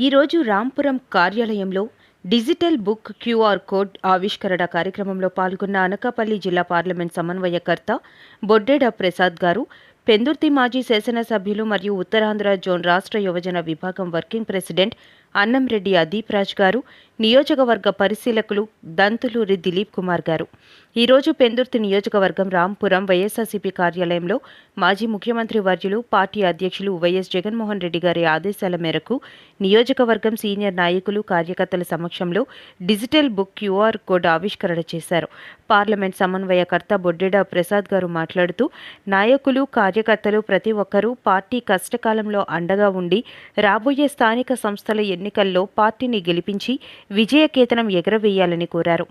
ఈరోజు రాంపురం కార్యాలయంలో digital book QR code ఆవిష్కరణ కార్యక్రమంలో పాల్గొన్న అనకాపల్లి జిల్లా పార్లమెంట్ సమన్వయకర్త బొడ్డెడ ప్రసాద్ గారు పెందుర్తి మాజీ శాసనసభ్యులు మరియు ఉత్తరాంధ్ర జోన్ రాష్ట్ర యువజన విభాగం వర్కింగ్ ప్రెసిడెంట్ అన్నంరెడ్డి అదీప్ రాజ్ గారు నియోజకవర్గ పరిశీలకులు దంతులూరి దిలీప్ కుమార్ గారు. ఈరోజు పెందుర్తి నియోజకవర్గం రాంపురం వైఎస్ఆర్సీపీ కార్యాలయంలో మాజీ ముఖ్యమంత్రి వర్యులు పార్టీ అధ్యక్షులు వైఎస్ జగన్మోహన్ రెడ్డి గారి ఆదేశాల మేరకు నియోజకవర్గం సీనియర్ నాయకులు కార్యకర్తల సమక్షంలో డిజిటల్ బుక్ క్యూఆర్ కోడ్ ఆవిష్కరణ చేశారు. పార్లమెంట్ సమన్వయకర్త బొడ్డెడ ప్రసాద్ గారు మాట్లాడుతూ నాయకులు కార్యకర్తలు ప్రతి ఒక్కరూ పార్టీ కష్టకాలంలో అండగా ఉండి రాబోయే స్థానిక సంస్థల ఎన్నికల్లో పార్టీని గెలిపించి విజయకేతనం ఎగరవేయాలని కోరారు.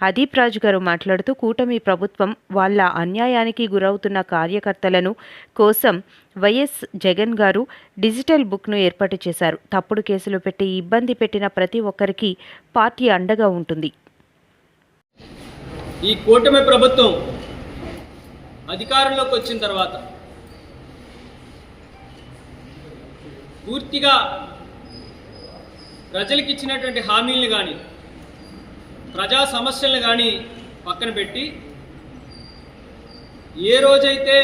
అదీప్ రాజు గారు మాట్లాడుతూ కూటమి ప్రభుత్వం వాళ్ళ అన్యాయానికి గురవుతున్న కార్యకర్తలను కోసం వైఎస్ జగన్ గారు డిజిటల్ బుక్ను ఏర్పాటు చేశారు. తప్పుడు కేసులు పెట్టి ఇబ్బంది పెట్టిన ప్రతి ఒక్కరికి పార్టీ అండగా ఉంటుంది. ఈ కూటమి ప్రభుత్వం అధికారంలోకి వచ్చిన తర్వాత పూర్తిగా ప్రజలకు ఇచ్చినటువంటి హామీలను కానీ ప్రజా సమస్యలను కానీ పక్కన పెట్టి ఏ రోజైతే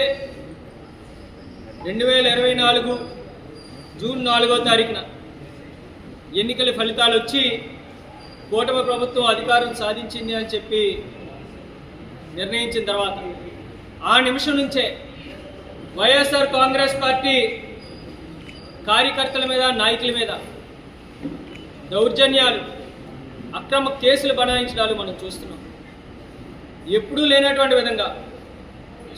రెండు వేల ఇరవై నాలుగు జూన్ నాలుగో తారీఖున ఎన్నికల ఫలితాలు వచ్చి కూటమి ప్రభుత్వం అధికారం సాధించింది అని చెప్పి నిర్ణయించిన తర్వాత ఆ నిమిషం నుంచే వైఎస్ఆర్ కాంగ్రెస్ పార్టీ కార్యకర్తల మీద నాయకుల మీద దౌర్జన్యాలు అక్రమ కేసులు బనాయించడాలు మనం చూస్తున్నాం. ఎప్పుడూ లేనటువంటి విధంగా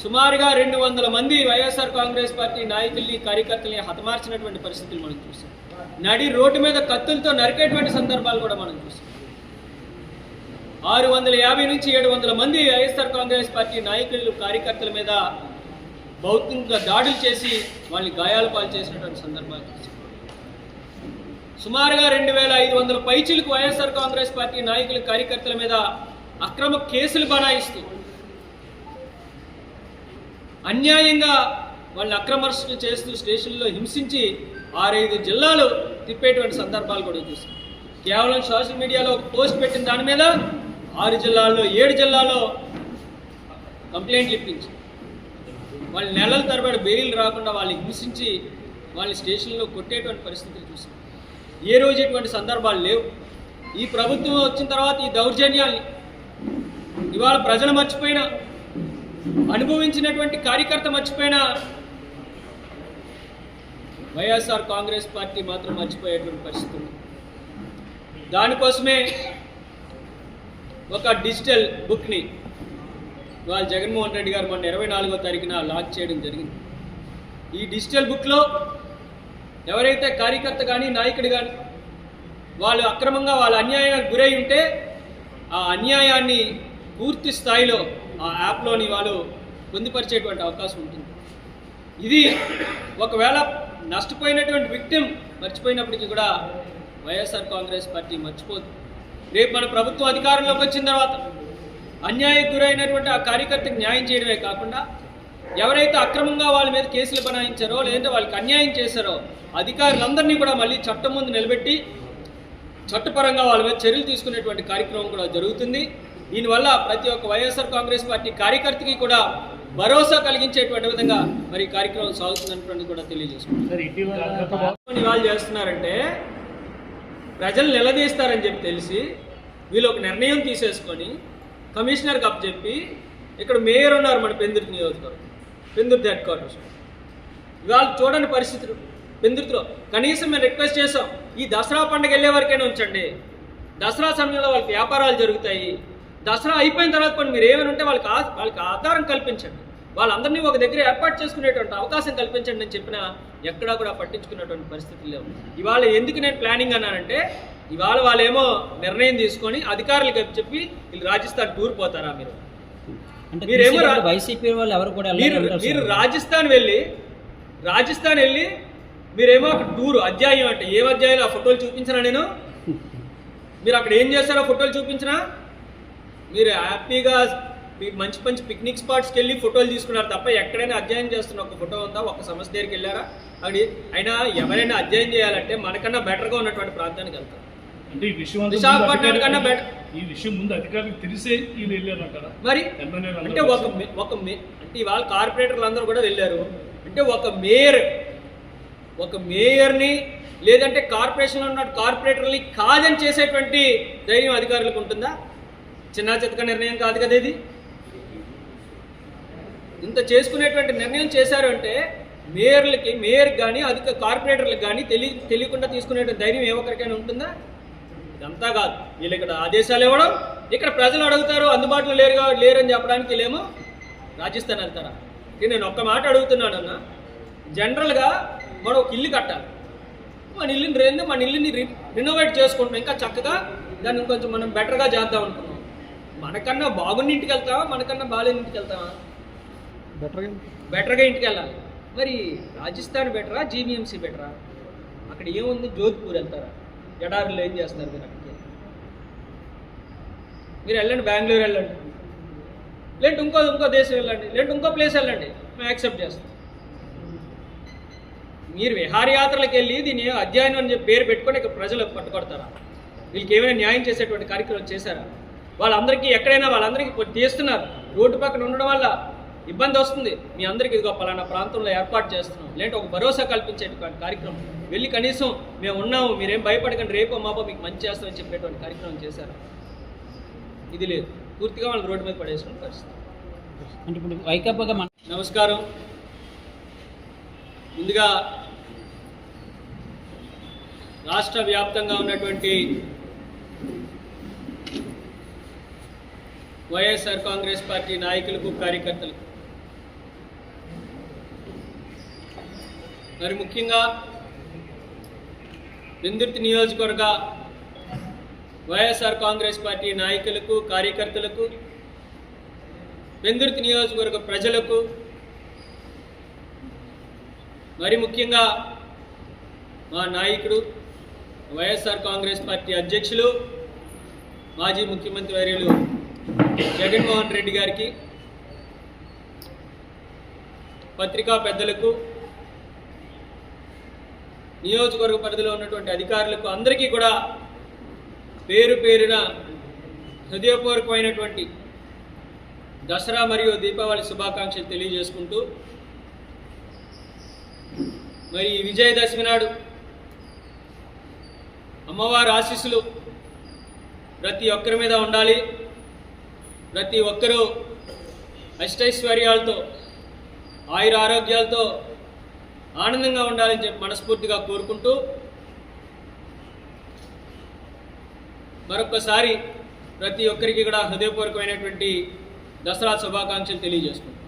సుమారుగా రెండు వందల మంది వైఎస్ఆర్ కాంగ్రెస్ పార్టీ నాయకుల్ని కార్యకర్తల్ని హతమార్చినటువంటి పరిస్థితులు మనం చూసాం నడి రోడ్డు మీద కత్తులతో నరికేటువంటి సందర్భాలు కూడా మనం చూసాం ఆరు వందల యాభై నుంచి ఏడు వందల మంది వైఎస్ఆర్ కాంగ్రెస్ పార్టీ నాయకులు కార్యకర్తల మీద భౌతికంగా దాడులు చేసి వాళ్ళని గాయాల పాలు చేసినటువంటి సందర్భాలు చూసాం సుమారుగా రెండు వేల ఐదు వందల పైచీలకు వైఎస్ఆర్ కాంగ్రెస్ పార్టీ నాయకుల కార్యకర్తల మీద అక్రమ కేసులు బనాయిస్తూ అన్యాయంగా వాళ్ళని అక్రమర్శలు చేస్తూ స్టేషన్లో హింసించి ఆరైదు జిల్లాలు తిప్పేటువంటి సందర్భాలు కూడా చూసాం. కేవలం సోషల్ మీడియాలో ఒక పోస్ట్ పెట్టిన దాని మీద ఆరు జిల్లాల్లో ఏడు జిల్లాలో కంప్లైంట్లు ఇప్పించి. వాళ్ళు నెలల తరబడి బెయిల్ రాకుండా వాళ్ళని హింసించి వాళ్ళని స్టేషన్లో కొట్టేటువంటి పరిస్థితులు చూసాం. ఏ రోజు ఇటువంటి సందర్భాలు లేవు. ఈ ప్రభుత్వం వచ్చిన తర్వాత ఈ దౌర్జన్యాల్ని ఇవాళ ప్రజలు మర్చిపోయినా అనుభవించినటువంటి కార్యకర్త మర్చిపోయినా వైఎస్ఆర్ కాంగ్రెస్ పార్టీ మాత్రం మర్చిపోయేటువంటి పరిస్థితి ఉంది. దానికోసమే ఒక డిజిటల్ బుక్ని ఇవాళ జగన్మోహన్ రెడ్డి గారు మొన్న ఇరవై నాలుగో తారీఖున లాంచ్ చేయడం జరిగింది. ఈ డిజిటల్ బుక్లో ఎవరైతే కార్యకర్త కానీ నాయకుడు కానీ వాళ్ళు అక్రమంగా వాళ్ళ అన్యాయానికి గురై ఉంటే ఆ అన్యాయాన్ని పూర్తి స్థాయిలో ఆ యాప్లోని వాళ్ళు పొందుపరిచేటువంటి అవకాశం ఉంటుంది. ఇది ఒకవేళ నష్టపోయినటువంటి విక్టిమ్ మర్చిపోయినప్పటికీ కూడా వైఎస్ఆర్ కాంగ్రెస్ పార్టీ మర్చిపోదు. రేపు మన ప్రభుత్వం అధికారంలోకి వచ్చిన తర్వాత అన్యాయకు గురైనటువంటి ఆ కార్యకర్తకు న్యాయం చేయడమే కాకుండా ఎవరైతే అక్రమంగా వాళ్ళ మీద కేసులు బనాయించారో లేదంటే వాళ్ళకి అన్యాయం చేశారో అధికారులందరినీ కూడా మళ్ళీ చట్టం ముందు నిలబెట్టి చట్టపరంగా వాళ్ళ మీద చర్యలు తీసుకునేటువంటి కార్యక్రమం కూడా జరుగుతుంది. దీనివల్ల ప్రతి ఒక్క వైఎస్ఆర్ కాంగ్రెస్ పార్టీ కార్యకర్తకి కూడా భరోసా కలిగించేటువంటి విధంగా మరి కార్యక్రమం సాగుతుందన్నటువంటి కూడా వా- ఇవాళ చేస్తున్నారంటే ప్రజలు నిలదీస్తారని చెప్పి తెలిసి వీళ్ళు ఒక నిర్ణయం తీసేసుకొని కమిషనర్కి అప్పచెప్పి ఇక్కడ మేయర్ ఉన్నారు మన పెందుర్తి నియోజకవర్గం. పెందుర్తి హెడ్ క్వార్టర్స్ ఇవాళ చూడని పరిస్థితులు. పెందుర్తిలో కనీసం మేము రిక్వెస్ట్ చేసాం ఈ దసరా పండుగ వెళ్ళే వరకైనా ఉంచండి. దసరా సమయంలో వాళ్ళకి వ్యాపారాలు జరుగుతాయి. దసరా అయిపోయిన తర్వాత కొన్ని మీరు ఏమైనా ఉంటే వాళ్ళకి వాళ్ళకి ఆధారం కల్పించండి. వాళ్ళందరినీ ఒక దగ్గర ఏర్పాటు చేసుకునేటువంటి అవకాశం కల్పించండి అని చెప్పినా ఎక్కడా కూడా పట్టించుకున్నటువంటి పరిస్థితులు లేవు. ఇవాళ ఎందుకు నేను ప్లానింగ్ అన్నానంటే ఇవాళ వాళ్ళేమో నిర్ణయం తీసుకొని అధికారులకు చెప్పి వీళ్ళు రాజస్థాన్ టూర్ పోతారా మీరు? అంటే మీరేమో వైసీపీ వాళ్ళు ఎవరు కూడా మీరు. రాజస్థాన్ వెళ్ళి రాజస్థాన్ వెళ్ళి మీరేమో అక్కడ టూర్ అధ్యాయం అంటే ఏం అధ్యాయులు ఆ ఫోటోలు చూపించరా నేను? మీరు అక్కడ ఏం చేస్తారో ఫోటోలు చూపించరా మీరు హ్యాపీగా మంచి మంచి పిక్నిక్ స్పాట్స్కి వెళ్ళి ఫోటోలు తీసుకున్నారు తప్ప ఎక్కడైనా అధ్యయనం చేస్తున్న ఒక ఫోటో ఉందా? ఒక సమస్య దగ్గరికి వెళ్ళారా? అది అయినా ఎవరైనా అధ్యయనం చేయాలంటే మనకన్నా బెటర్గా ఉన్నటువంటి ప్రాంతానికి వెళ్తారు. అంటే ఈ విషయం విశాఖపట్నం కన్నా better. ఈ విషయం ముందు అధికారులకు తెలిసే వీళ్ళు వెళ్ళారంటారా మరి అంటే ఒక ఒక అంటే ఇవాళ కార్పొరేటర్లు అందరూ కూడా వెళ్ళారు. అంటే ఒక మేయర్ ఒక మేయర్ని లేదంటే కార్పొరేషన్లో ఉన్న కార్పొరేటర్ని కాదని చేసేటువంటి ధైర్యం అధికారులకు ఉంటుందా? చిన్న చితక నిర్ణయం కాదు కదా ఇది. ఇంత చేసుకునేటువంటి నిర్ణయం చేశారు అంటే మేయర్లకి మేయర్ కానీ అధిక కార్పొరేటర్లకు కానీ తెలియ తెలియకుండా తీసుకునేటువంటి ధైర్యం ఏ ఒక్కరికైనా ఉంటుందా? ఇదంతా కాదు. వీళ్ళు ఇక్కడ ఆదేశాలు ఇవ్వడం ఇక్కడ ప్రజలు అడుగుతారు అందుబాటులో లేరుగా లేరని చెప్పడానికి వీళ్ళేమో రాజస్థాన్ వెళ్తారా? నేను ఒక్క మాట అడుగుతున్నాను అన్న జనరల్గా మనం ఒక ఇల్లు కట్టాలి. మన ఇల్లుని రెండు మన ఇల్లుని రి రినోవేట్ చేసుకుంటాం. ఇంకా చక్కగా దాన్ని కొంచెం మనం బెటర్గా చేద్దాం అనుకున్నాం. మనకన్నా బాగున్న ఇంటికి వెళ్తామా మనకన్నా బాగాలేని ఇంటికి వెళ్తామా బెటర్గా ఇంటికి వెళ్ళాలి. మరి రాజస్థాన్ బెటరా? జీవీఎంసీ బెటరా? అక్కడ ఏముంది? జోధ్పూర్ వెళ్తారా? ఎడారులు ఏం చేస్తున్నారు మీరు అక్కడికి? మీరు వెళ్ళండి బెంగళూరు వెళ్ళండి. లేదంటే ఇంకో ఇంకో దేశం వెళ్ళండి లేదంటే ఇంకో ప్లేస్ వెళ్ళండి. మేము యాక్సెప్ట్ చేస్తాం. మీరు విహారయాత్రలకు వెళ్ళి దీని అధ్యయనం అని చెప్పి పేరు పెట్టుకొని ఇక్కడ ప్రజలు పట్టుకొడతారా? వీళ్ళకి ఏమైనా న్యాయం చేసేటువంటి కార్యక్రమం చేశారా? వాళ్ళందరికీ ఎక్కడైనా వాళ్ళందరికీ తీస్తున్నారు. రోడ్డు పక్కన ఉండడం వల్ల ఇబ్బంది వస్తుంది. మీ అందరికీ ఇదిగో పలానా ప్రాంతంలో ఏర్పాటు చేస్తున్నాం. లేదంటే ఒక భరోసా కల్పించేటువంటి కార్యక్రమం. వెళ్ళి కనీసం మేము ఉన్నాము మీరేం భయపడకండి రేపో మాపో మీకు మంచి చేస్తామని చెప్పేటువంటి కార్యక్రమం చేశారు. ఇది లేదు. పూర్తిగా వాళ్ళు రోడ్డు మీద పడేసిన పరిస్థితి. అంటే ఇప్పుడు వైకాపాగా మన నమస్కారం. ముందుగా రాష్ట్ర వ్యాప్తంగా ఉన్నటువంటి వైఎస్ఆర్ కాంగ్రెస్ పార్టీ నాయకులకు కార్యకర్తలకు. మరి ముఖ్యంగా పెందుర్తి నియోజకవర్గ వైఎస్ఆర్ కాంగ్రెస్ పార్టీ నాయకులకు కార్యకర్తలకు పెందుర్తి నియోజకవర్గ ప్రజలకు మరి ముఖ్యంగా మా నాయకుడు వైఎస్ఆర్ కాంగ్రెస్ పార్టీ అధ్యక్షులు మాజీ ముఖ్యమంత్రి వర్యులు జగన్మోహన్ రెడ్డి గారికి పత్రికా పెద్దలకు నియోజకవర్గ పరిధిలో ఉన్నటువంటి అధికారులకు అందరికీ కూడా పేరు పేరున హృదయపూర్వకమైనటువంటి దసరా మరియు దీపావళి శుభాకాంక్షలు తెలియజేసుకుంటూ మరి విజయదశమి నాడు అమ్మవారి ఆశీస్సులు ప్రతి ఒక్కరి మీద ఉండాలి. ప్రతి ఒక్కరూ అష్టైశ్వర్యాలతో ఆయుర ఆరోగ్యాలతో ఆనందంగా ఉండాలని చెప్పి మనస్ఫూర్తిగా కోరుకుంటూ మరొక్కసారి ప్రతి ఒక్కరికి కూడా హృదయపూర్వకమైనటువంటి దసరా శుభాకాంక్షలు తెలియజేసుకుంటాం